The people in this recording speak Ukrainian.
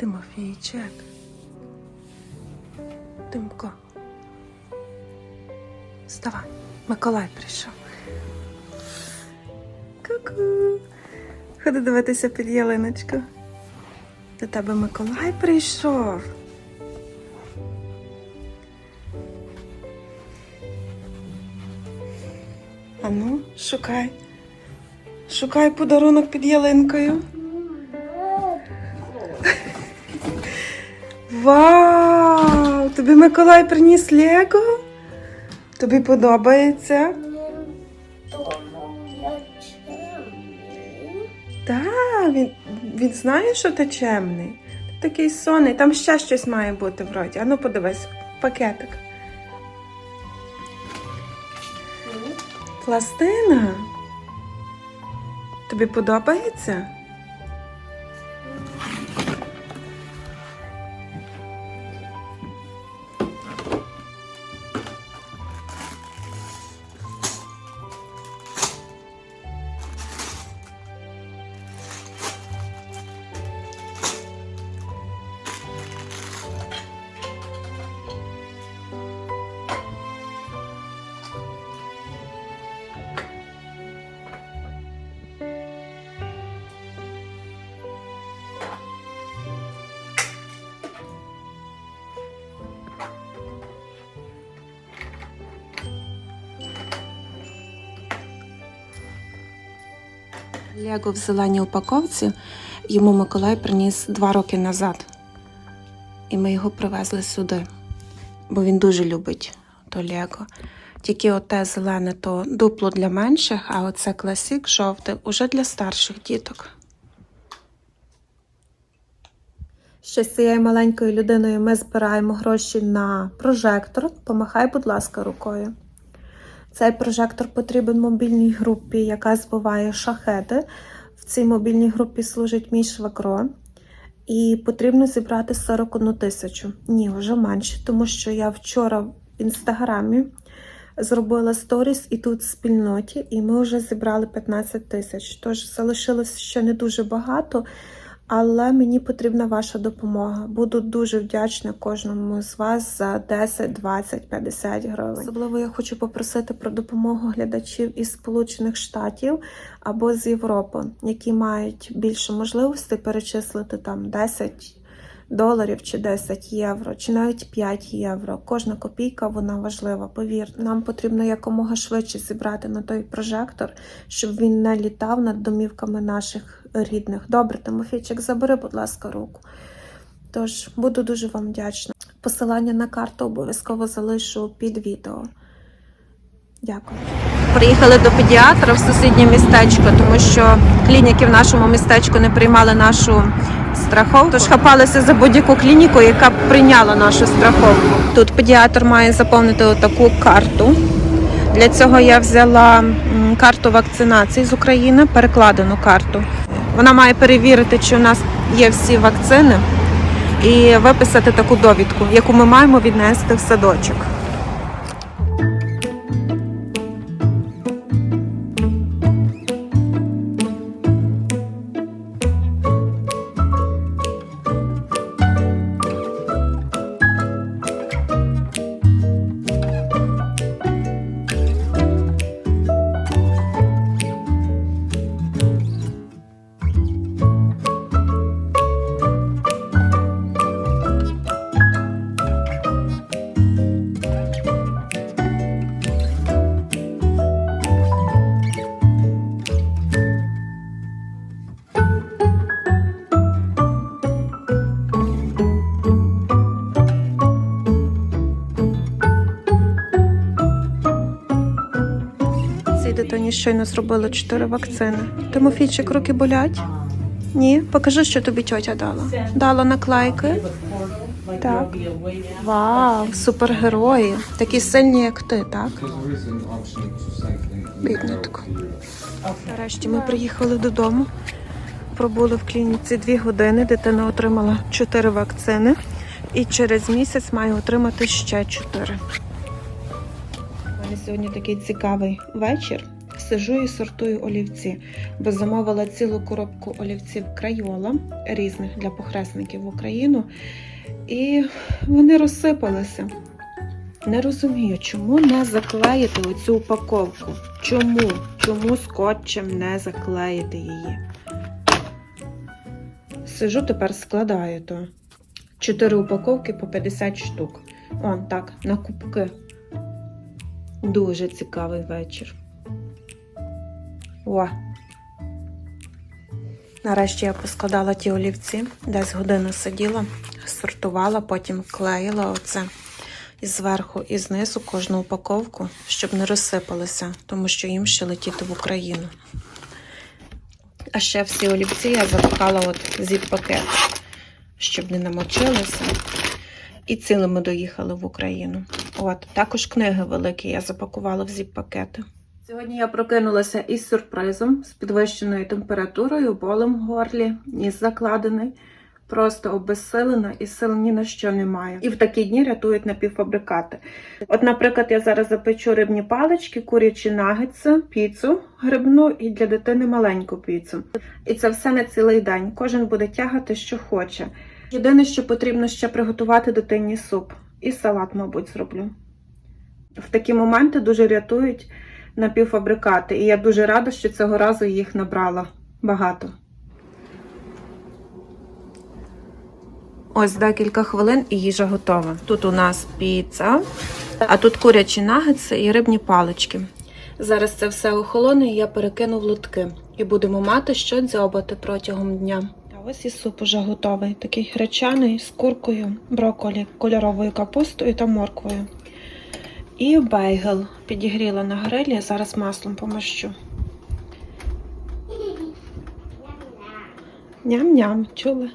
Тимофійчик. Тимко. Вставай. Миколай прийшов. Ку-ку. Ходи дивитися під ялиночку. До тебе Миколай прийшов. Ану, шукай. Шукай подарунок під ялинкою. Вау! Тобі Миколай приніс Лего? Тобі подобається? Так, він, він знає, що ти чемний. Ти такий сонний, там ще щось має бути вроді. Ану подивись, пакетик. Пластина. Тобі подобається? Лего в зеленій упаковці йому Миколай приніс два роки назад. І ми його привезли сюди, бо він дуже любить то Лего. Тільки оте зелене то дупло для менших, а оце класік жовте уже для старших діток. Ще з цією маленькою людиною ми збираємо гроші на прожектор. Помахай, будь ласка, рукою. Цей прожектор потрібен мобільній групі, яка збиває шахеди. В цій мобільній групі служить мій швагро. І потрібно зібрати 41 тисячу. Ні, вже менше, тому що я вчора в інстаграмі зробила сторіс і тут в спільноті, і ми вже зібрали 15 тисяч. Тож залишилось ще не дуже багато, але мені потрібна ваша допомога. Буду дуже вдячна кожному з вас за 10, 20, 50 гривень. Особливо я хочу попросити про допомогу глядачів із Сполучених Штатів або з Європи, які мають більше можливостей перечислити там 10 доларів чи 10 євро, чи навіть 5 євро. Кожна копійка вона важлива. Повір, нам потрібно якомога швидше зібрати на той прожектор, щоб він не літав над домівками наших рідних. Добре, Тимофійчик, забери, будь ласка, руку. Тож буду дуже вам вдячна. Посилання на карту обов'язково залишу під відео. Дякую. Приїхали до педіатра в сусіднє містечко, тому що клініки в нашому містечку не приймали нашу страховку. Тож хапалися за будь-яку клініку, яка б прийняла нашу страховку. Тут педіатр має заповнити отаку карту. Для цього я взяла карту вакцинації з України, перекладену карту. Вона має перевірити, чи у нас є всі вакцини, і виписати таку довідку, яку ми маємо віднести в садочок. Цій щойно зробили чотири вакцини. Тимофійчик, руки болять? Ні? Покажи, що тобі тьотя дала. Дала наклейки. Так. Вау, супергерої. Такі сильні, як ти, так? Біднятко. Нарешті ми приїхали додому. Пробули в клініці дві години. Дитина отримала чотири вакцини. І через місяць має отримати ще чотири. Сьогодні такий цікавий вечір. Сижу і сортую олівці, бо замовила цілу коробку олівців Крайола різних для похресників в Україну, і вони розсипалися. Не розумію, чому не заклеїти оцю упаковку. Чому? Чому скотчем не заклеїти її? Сижу тепер складаю то. Чотири упаковки по 50 штук. Он так, на кубки. Дуже цікавий вечір. О. Нарешті я поскладала ті олівці, десь годину сиділа, сортувала, потім клеїла оце і зверху, і знизу кожну упаковку, щоб не розсипалися, тому що їм ще летіти в Україну. А ще всі олівці я запакала от зіп-пакет, щоб не намочилися. І цілими доїхали в Україну. От, також книги великі я запакувала в зіп-пакети. Сьогодні я прокинулася із сюрпризом, з підвищеною температурою, болем в горлі, ніс закладений, просто обезсилена і сил ні на що немає. І в такі дні рятують напівфабрикати. От, наприклад, я зараз запечу рибні палички, курячі нагетси, піцу грибну і для дитини маленьку піцу. І це все на цілий день. Кожен буде тягати, що хоче. Єдине, що потрібно ще приготувати дитині суп. І салат, мабуть, зроблю. В такі моменти дуже рятують напівфабрикати, і я дуже рада, що цього разу їх набрала багато. Ось декілька хвилин і їжа готова. Тут у нас піца, а тут курячі нагетси і рибні палички. Зараз це все охолоне, і я перекину в лотки. І будемо мати що дзьобати протягом дня. А ось і суп уже готовий. Такий гречаний з куркою, брокколі, кольоровою капустою та морквою. І бейгл підігріла на грилі, зараз маслом помащу. Ням-ням, чули?